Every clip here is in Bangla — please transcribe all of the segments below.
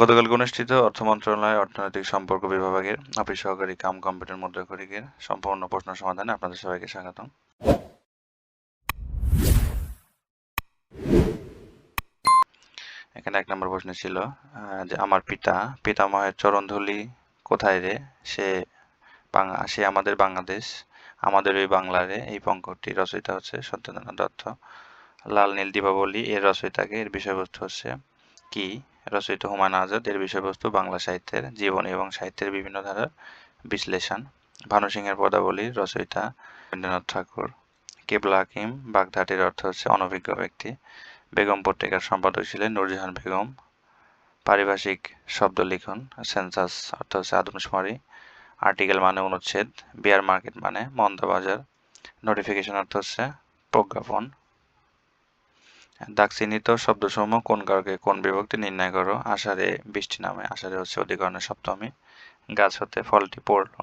গতকাল অনুষ্ঠিত অর্থ মন্ত্রণালয়ের অর্থনৈতিক সম্পর্ক বিভাগের অফিস সহকারী কাম কম্পিউটার মুদ্রাকরিকের সম্পূর্ণ প্রশ্ন সমাধানে আপনাদের সবাইকে স্বাগতম। এখানে এক নম্বর প্রশ্ন ছিল যে আমার পিতা পিতামহের চরণধুলি কোথায় রে? সে সে আমাদের বাংলাদেশ, আমাদের ওই বাংলারে এই পঙ্কটি রচয়িতা হচ্ছে সত্যেন্দ্রনাথ দত্ত। লাল নীল দীপাবলি এর রচয়িতাকে এর বিষয়বস্তু হচ্ছে কি? রচিত হুমায়ুন আজাদ, এর বিষয়বস্তু বাংলা সাহিত্যের জীবনী এবং সাহিত্যের বিভিন্ন ধারার বিশ্লেষণ। ভানু সিংহের পদাবলীর রচয়িতা রবীন্দ্রনাথ ঠাকুর। কেবলা হাকিম বাগধাটির অর্থ হচ্ছে অনভিজ্ঞ ব্যক্তি। বেগম পত্রিকার সম্পাদক ছিলেন নূরজাহান বেগম। পারিভাষিক শব্দ লিখন, সেন্সাস অর্থ হচ্ছে আদমশুমারি আর্টিকেল মানে অনুচ্ছেদ, বিয়ার মার্কেট মানে মন্দবাজার নোটিফিকেশন অর্থ হচ্ছে প্রজ্ঞাপন। দাগচিহ্নিত শব্দসমূহ কোন কারকে কোন বিভক্তি নির্ণয় করো? আষাঢ়ে বৃষ্টি নামে, আষাঢ়ে হচ্ছে অধিকরণের সপ্তমী, গাছ হতে ফলটি পড়ল,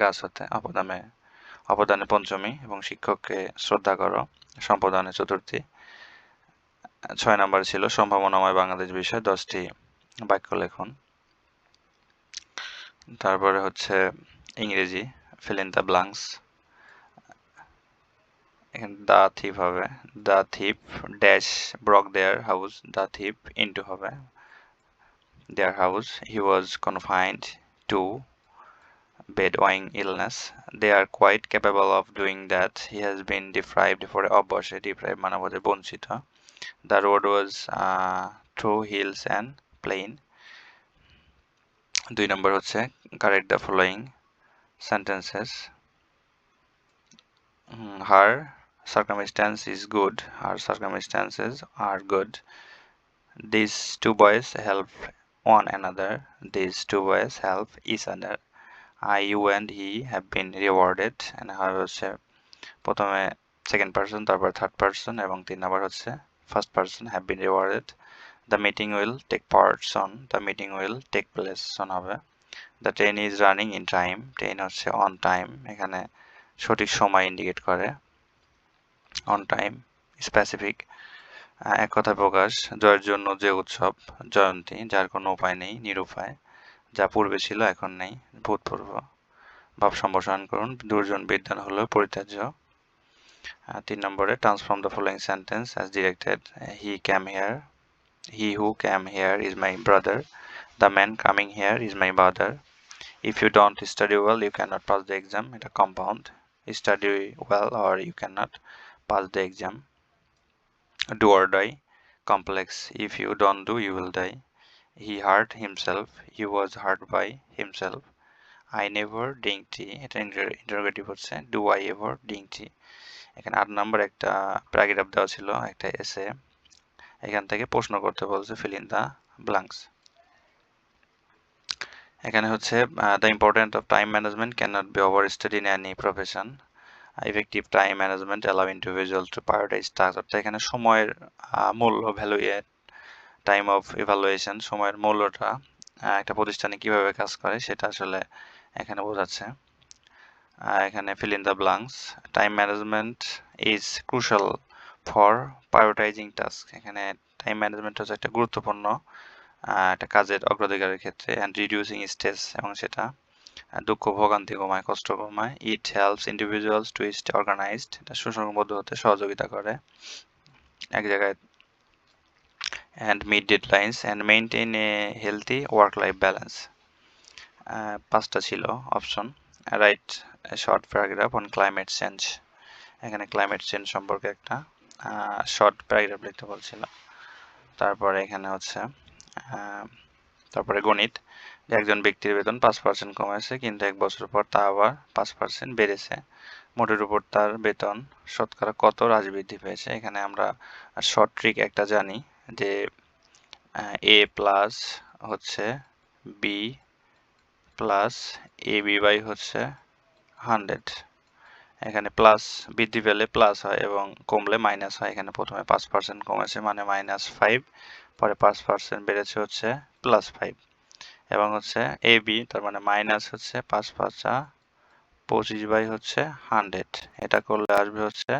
গাছ হতে অপদানে অপদানে পঞ্চমী এবং শিক্ষককে শ্রদ্ধা করো, সম্পদানে চতুর্থী। ছয় নম্বর ছিল সম্ভাবনাময় বাংলাদেশ বিষয়, দশটি বাক্য লেখন। তারপরে হচ্ছে ইংরেজি ফিল ইন দ্য ব্লাঙ্কস এখানে দা থিপ হবে the thief dash broke their house the thief into হবে their house he was confined to bed owing illness they are quite capable of doing that he has been deprived for অবশ্যই deprived মানে বোঝায় বঞ্চিত the road was uh, through hills and plain দুই নম্বর হচ্ছে the following sentences Hmm, her circumstance is good her circumstances are good. These two boys help one another. These two boys help each other. I, you and he have been rewarded and হচ্ছে প্রথমে সেকেন্ড পার্সন তারপর থার্ড পার্সন এবং তিন নাম্বার হচ্ছে first person have been rewarded the meeting will take parts on the meeting will take place on হবে। The train is running in time train হচ্ছে অন টাইম এখানে সঠিক সময় ইন্ডিকেট করে। অন টাইম স্পেসিফিক এক কথা প্রকাশ, জয়ের জন্য যে উৎসব, জয়ন্তী, যার কোনো উপায় নেই, নিরুপায়, যা পূর্বে ছিল, এখন নেই, ভূতপূর্ব। ভাব সম্প্রসারণ করুন, দুর্জন বিদ্যান হলেও পরিত্যাজ্য। তিন নম্বরে transform the following sentence as directed he came here he who came here is my brother the man coming here is my brother if you don't study well you can not pass the exam এটা compound study well or you can't pass the exam do or die complex if you don't do you will die he hurt himself, he was hurt by himself. I never drink tea এটা ইন্টারোগেটিভ হচ্ছে do I ever drink tea এখানে আট নাম্বার একটা প্যারাগ্রাফ দেওয়া ছিল, একটা এসে এখান থেকে প্রশ্ন করতে বলছে ফিল ইন দ্য ব্লাঙ্কস এখানে হচ্ছে the important of time management can not be over study in any profession effective time management allow individual to prioritize task অর্থাৎ এখানে সময়ের মূল্য ভ্যালু টাইম অফ ইভালুয়েশন সময়ের মূল্যটা একটা প্রতিষ্ঠানে কীভাবে কাজ করে সেটা আসলে এখানে বোঝাচ্ছে। এখানে fill in the blanks time management is crucial for prioritizing task এখানে টাইম ম্যানেজমেন্ট হচ্ছে একটা গুরুত্বপূর্ণ একটা কাজের অগ্রাধিকারের ক্ষেত্রে অ্যান্ড রিডিউসিং স্ট্রেস এবং সেটা দুঃখ ভোগান্তি কমায় কষ্ট কমায়। It helps individuals to stay organized এটা সুসংবদ্ধ হতে সহযোগিতা করে। এক জায়গায় and meet deadlines and maintain a healthy work-life balance. Ah, পাঁচটা ছিল option write short paragraph on climate change এখানে ক্লাইমেট চেঞ্জ সম্পর্কে একটা শর্ট প্যারাগ্রাফ লিখতে বলছিল। তারপরে এখানে হচ্ছে তারপরে গণিত। একজন ব্যক্তির বেতন পাঁচ পার্সেন্ট কমেছে, কিন্তু এক বছর পর তা আবার পাঁচ পার্সেন্ট বেড়েছে। মোটের উপর তার বেতন শতকরা কত হ্রাস বৃদ্ধি পেয়েছে? এখানে আমরা শর্ট ট্রিক একটা জানি যে এ প্লাস হচ্ছে B plus A B by হচ্ছে হান্ড্রেড এখানে প্লাস বৃদ্ধি পেলে প্লাস হয় এবং কমলে মাইনাস হয়। এখানে প্রথমে পাঁচ পার্সেন্ট কমেছে মানে মাইনাস ফাইভ পরে পাঁচ পার্সেন্ট বেড়েছে হচ্ছে প্লাস ফাইভ এবং হচ্ছে এ বি তার মানে মাইনাস হচ্ছে পাঁচ পাঁচা, পঁচিশ বাই হচ্ছে হান্ড্রেড এটা করলে আসবে হচ্ছে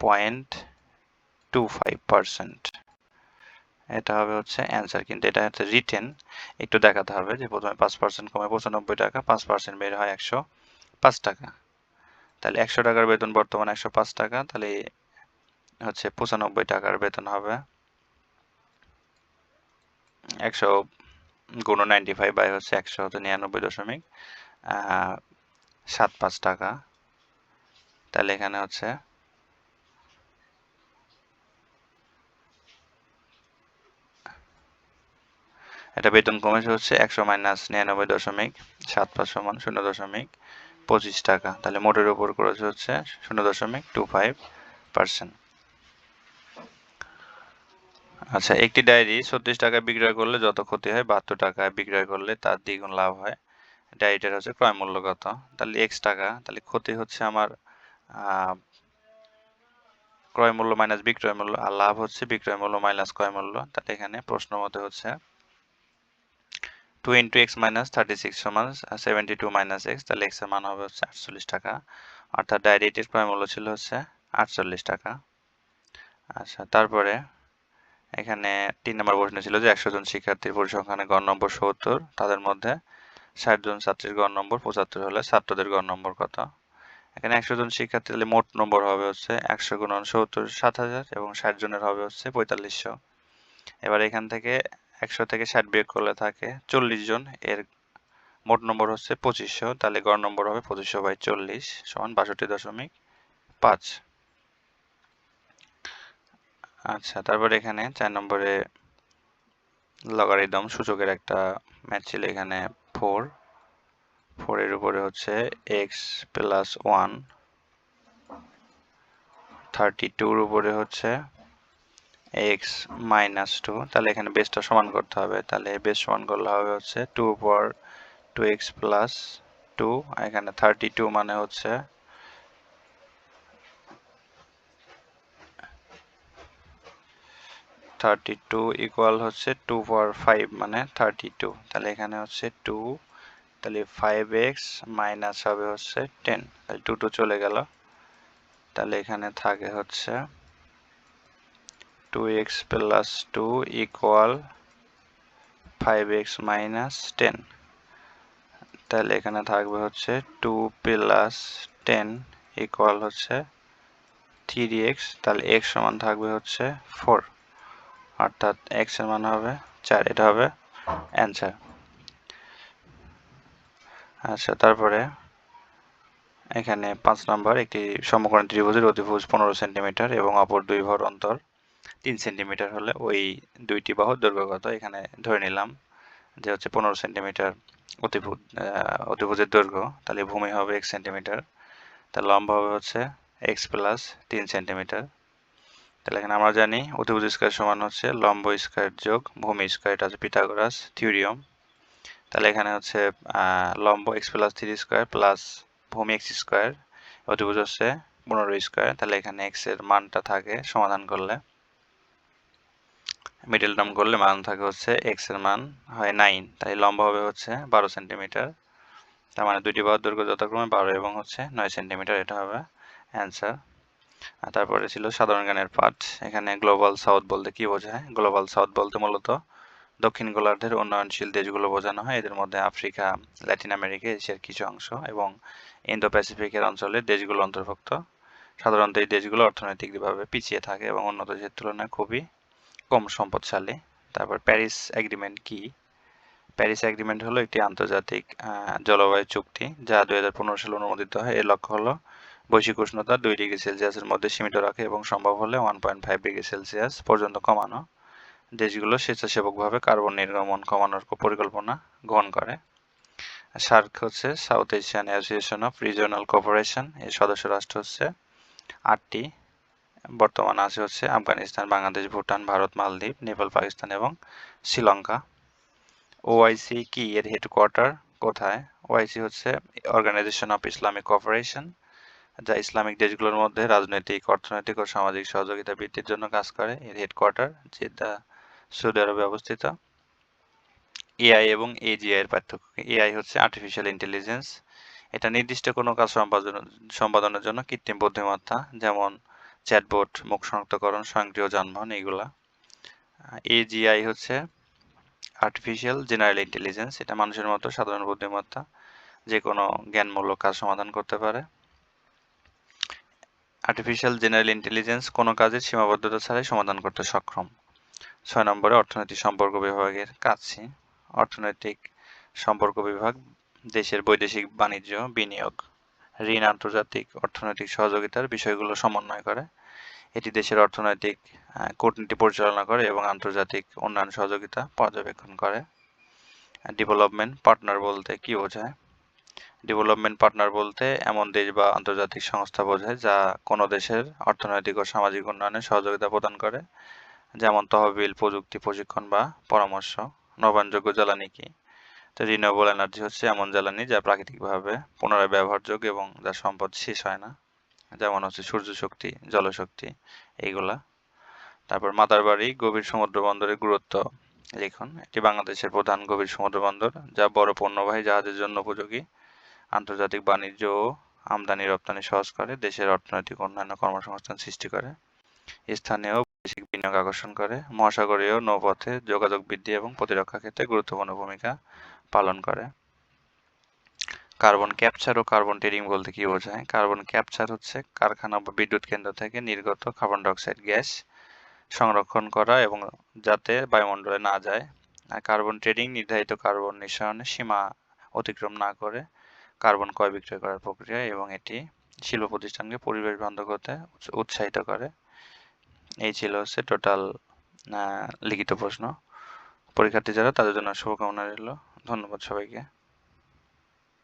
পয়েন্ট টু ফাইভ পার্সেন্ট এটা হবে হচ্ছে অ্যান্সার কিন্তু এটা হচ্ছে রিটেন একটু দেখাতে হবে যে প্রথমে পাঁচ পার্সেন্ট কমে পঁচানব্বই টাকা, পাঁচ পার্সেন্ট বের হয় একশো পাঁচ টাকা। তাহলে একশো টাকার বেতন বর্তমানে একশো পাঁচ টাকা, তাহলে হচ্ছে পঁচানব্বই টাকার বেতন হবে একশো গুণ নাইনটি ফাইভ বাই হচ্ছে একশো হচ্ছে নিরানব্বই দশমিক সাত পাঁচ টাকা। তাহলে এখানে হচ্ছে এটা বেতন কমেছে হচ্ছে একশো মাইনাস নিরানব্বই দশমিক, সাত পাঁচ সমান শূন্য দশমিক পঁচিশ টাকা। তাহলে মোটের উপর করেছে হচ্ছে শূন্য দশমিক টু ফাইভ পার্সেন্ট আচ্ছা একটি ডায়েরি ছত্রিশ টাকায় বিক্রয় করলে যত ক্ষতি হয় বাহাত্তর টাকায় বিক্রয় করলে তার দ্বিগুণ লাভ হয়। ডায়েরিটার হচ্ছে ক্রয় মূল্য কত তাহলে এক্স টাকা, তাহলে ক্ষতি হচ্ছে আমার ক্রয় মূল্য মাইনাস বিক্রয় মূল্য আর লাভ হচ্ছে বিক্রয় মূল্য মাইনাস ক্রয় মূল্য। তাহলে এখানে প্রশ্ন মতে হচ্ছে two into x minus thirty six সমান সেভেন্টি টু মাইনাস এক্স তাহলে এক্সের মান হবে হচ্ছে আটচল্লিশ টাকা। অর্থাৎ ডায়েরিটির ক্রয় মূল্য ছিল হচ্ছে আটচল্লিশ টাকা। আচ্ছা তারপরে এখানে তিন নম্বর প্রশ্ন ছিল যে একশো জন শিক্ষার্থীর পরিসংখ্যানে গড় নম্বর সত্তর। তাদের মধ্যে ষাট জন ছাত্রীর গড় নম্বর পঁচাত্তর হলে ছাত্রদের গড় নম্বর কত? এখানে একশো জন শিক্ষার্থী তাহলে মোট নম্বর হবে হচ্ছে একশো গুণন সত্তর সাত হাজার এবং ষাট জনের হবে হচ্ছে পঁয়তাল্লিশশো। এবার এখান থেকে একশো থেকে ষাট বিয়োগ করলে থাকে চল্লিশ জন এর মোট নম্বর হচ্ছে পঁচিশশো তাহলে গড় নম্বর হবে পঁচিশশো বাই চল্লিশ সমান বাষট্টি দশমিক পাঁচ। আচ্ছা তারপর এখানে চার নম্বরে লগারিদম সূচকের একটা ম্যাচ ছিল এখানে ফোর ফোরের উপরে হচ্ছে এক্স প্লাস ওয়ান থার্টি টুর উপরে হচ্ছে এক্স মাইনাস টু তাহলে এখানে বেসটা সমান করতে হবে। তাহলে বেস সমান করলে হবে হচ্ছে টু পর টু এক্স প্লাস টু এখানে থার্টি টু মানে হচ্ছে থার্টি টু ইকুয়াল হচ্ছে টু পাওয়ার ফাইভ মানে থার্টি টু তাহলে এখানে হচ্ছে টু তাহলে ফাইভ এক্স মাইনাস হবে হচ্ছে টেন তাহলে টু টু চলে গেল। তাহলে এখানে থাকে হচ্ছে two x plus two equal five x minus ten তাহলে এখানে থাকবে হচ্ছে টু প্লাস টেন ইকুয়াল হচ্ছে থ্রি এক্স তাহলে এক্স সমান থাকবে হচ্ছে ফোর অর্থাৎ এক্সের মান হবে চার, এটা হবে অ্যান্সার আচ্ছা তারপরে এখানে পাঁচ নম্বর একটি সমকোণ ত্রিভুজের অতিভুজ পনেরো সেন্টিমিটার এবং অপর দুই ভর অন্তর তিন সেন্টিমিটার হলে ওই দুইটি বাহুর দৈর্ঘ্য কত এখানে ধরে নিলাম যে হচ্ছে পনেরো সেন্টিমিটার অতিভুজ অতিভুজের দৈর্ঘ্য, তাহলে ভূমি হবে এক সেন্টিমিটার তার লম্বা হবে হচ্ছে এক্স প্লাস তিন সেন্টিমিটার তাহলে এখানে আমরা জানি অতিভুজ স্কয়ার সমান হচ্ছে লম্ব স্কয়ার যোগ ভূমি স্কয়ার, এটা হচ্ছে পিথাগোরাস থিওরিয়াম। তাহলে এখানে হচ্ছে লম্ব x plus three square plus ভূমি এক্স স্কোয়ার অতিভুজ হচ্ছে পনেরো স্কোয়ার তাহলে এখানে এক্সের মানটা থাকে সমাধান করলে। মিডল টার্ম করলে মান থাকে হচ্ছে এক্সের মান হয় নাইন তাই লম্ব হবে হচ্ছে বারো সেন্টিমিটার তার মানে দুটি বাহুর দৈর্ঘ্য যথাক্রমে বারো এবং হচ্ছে নয় সেন্টিমিটার এটা হবে অ্যান্সার তারপরে ছিল সাধারণ জ্ঞানের পাঠ। এখানে গ্লোবাল সাউথ বলতে কি বোঝায়? গ্লোবাল সাউথ বলতে মূলত দক্ষিণ গোলার্ধের উন্নয়নশীল দেশগুলো বোঝানো হয়। এদের মধ্যে আফ্রিকা ল্যাটিন আমেরিকা এশিয়ার কিছু অংশ এবং ইন্দো প্যাসিফিকের অঞ্চলের দেশগুলো অন্তর্ভুক্ত। সাধারণত এই দেশগুলো অর্থনৈতিকভাবে পিছিয়ে থাকে এবং উন্নত দেশের তুলনায় খুবই কম সম্পদশালী। তারপর প্যারিস এগ্রিমেন্ট কি? প্যারিস এগ্রিমেন্ট হলো একটি আন্তর্জাতিক জলবায়ু চুক্তি যা দুই হাজার পনেরো সালে অনুমোদিত হয়। এর লক্ষ্য হলো বৈশ্বিক উষ্ণতা দুই ডিগ্রি সেলসিয়াসের মধ্যে সীমিত রাখে এবং সম্ভব হলে one point five degree Celsius পর্যন্ত কমানো। দেশগুলো স্বেচ্ছাসেবকভাবে কার্বন নির্গমন কমানোর পরিকল্পনা গ্রহণ করে। সার্ক হচ্ছে South Asian Association of Regional Cooperation এর সদস্য রাষ্ট্র হচ্ছে। আটটি বর্তমানে আছে হচ্ছে আফগানিস্তান, বাংলাদেশ, ভুটান, ভারত, মালদ্বীপ, নেপাল, পাকিস্তান এবং শ্রীলঙ্কা। ওআইসি কি? এর হেডকোয়ার্টার কোথায়? ওআইসি হচ্ছে অর্গানাইজেশন অফ ইসলামিক কোঅপারেশন যা ইসলামিক দেশগুলোর মধ্যে রাজনৈতিক, অর্থনৈতিক ও সামাজিক সহযোগিতা বৃদ্ধির জন্য কাজ করে। এর হেডকোয়ার্টার জেদ্দা, সৌদি আরবে অবস্থিত। এআই এবং এজিআই এর পার্থক্য এআই হচ্ছে আর্টিফিশিয়াল ইন্টেলিজেন্স এটা নির্দিষ্ট কোনো কাজ সম্পাদন, সম্পাদনের জন্য কৃত্রিম বুদ্ধিমত্তা, যেমন চ্যাটবোট মুখ শনাক্তকরণ, স্বয়ংক্রিয় যানবাহন, এইগুলা। এজিআই হচ্ছে আর্টিফিশিয়াল জেনারেল ইন্টেলিজেন্স এটা মানুষের মতো সাধারণ বুদ্ধিমত্তা, যে কোনো জ্ঞানমূলক কাজ সমাধান করতে পারে। আর্টিফিশিয়াল জেনারেল ইন্টেলিজেন্স কোনো কাজের সীমাবদ্ধতা ছাড়াই সমাধান করতে সক্ষম। ছয় নম্বরে, অর্থনৈতিক সম্পর্ক বিভাগের কাছে অর্থনৈতিক সম্পর্ক বিভাগ, দেশের বৈদেশিক বাণিজ্য, বিনিয়োগ। ঋণ, আন্তর্জাতিক অর্থনৈতিক সহযোগিতার বিষয়গুলো সমন্বয় করে। এটি দেশের অর্থনৈতিক কূটনীতি পরিচালনা করে এবং আন্তর্জাতিক উন্নয়ন সহযোগিতা পর্যবেক্ষণ করে। ডেভেলপমেন্ট পার্টনার বলতে কি বোঝায়? ডেভেলপমেন্ট পার্টনার বলতে এমন দেশ বা আন্তর্জাতিক সংস্থা বোঝায় যা কোনো দেশের অর্থনৈতিক ও সামাজিক উন্নয়নে সহযোগিতা প্রদান করে, যেমন তহবিল, প্রযুক্তি, প্রশিক্ষণ বা পরামর্শ। নবায়নযোগ্য জ্বালানি কি? তো এনার্জি হচ্ছে এমন জ্বালানি যা প্রাকৃতিকভাবে পুনরায় ব্যবহারযোগ্য এবং যার সম্পদ শেষ হয় না। যেমন হচ্ছে সূর্য শক্তি জলশক্তি এইগুলা। তারপর মাতারবাড়ি গভীর সমুদ্র বন্দরের গুরুত্ব। লিখুন এটি বাংলাদেশের প্রধান গভীর সমুদ্র বন্দর যা বড় পণ্যবাহী জাহাজের জন্য উপযোগী। আন্তর্জাতিক বাণিজ্য ও আমদানি রপ্তানি সহজ করে, দেশের অর্থনৈতিক উন্নয়ন কর্মসংস্থান সৃষ্টি করে, স্থানীয় বৈদেশিক বিনিয়োগ আকর্ষণ করে, মহাসাগরীয় নৌপথে যোগাযোগ বৃদ্ধি এবং প্রতিরক্ষা ক্ষেত্রে গুরুত্বপূর্ণ ভূমিকা পালন করে। কার্বন ক্যাপচার ও কার্বন ট্রেডিং বলতে কি বোঝায়? কার্বন ক্যাপচার হচ্ছে কারখানা বা বিদ্যুৎ কেন্দ্র থেকে নির্গত কার্বন ডাইঅক্সাইড গ্যাস সংরক্ষণ করা এবং যাতে বায়ুমণ্ডলে না যায়। আর কার্বন ট্রেডিং নির্ধারিত কার্বন নিঃসরণের সীমা অতিক্রম না করে কার্বন ক্রয় বিক্রয় করার প্রক্রিয়া এবং এটি শিল্প প্রতিষ্ঠানকে পরিবেশ বান্ধব করতে উৎসাহিত করে। এই ছিল হচ্ছে টোটাল লিখিত প্রশ্ন। পরীক্ষার্থী যারা, তাদের জন্য শুভকামনা রইল। ধন্যবাদ সবাইকে।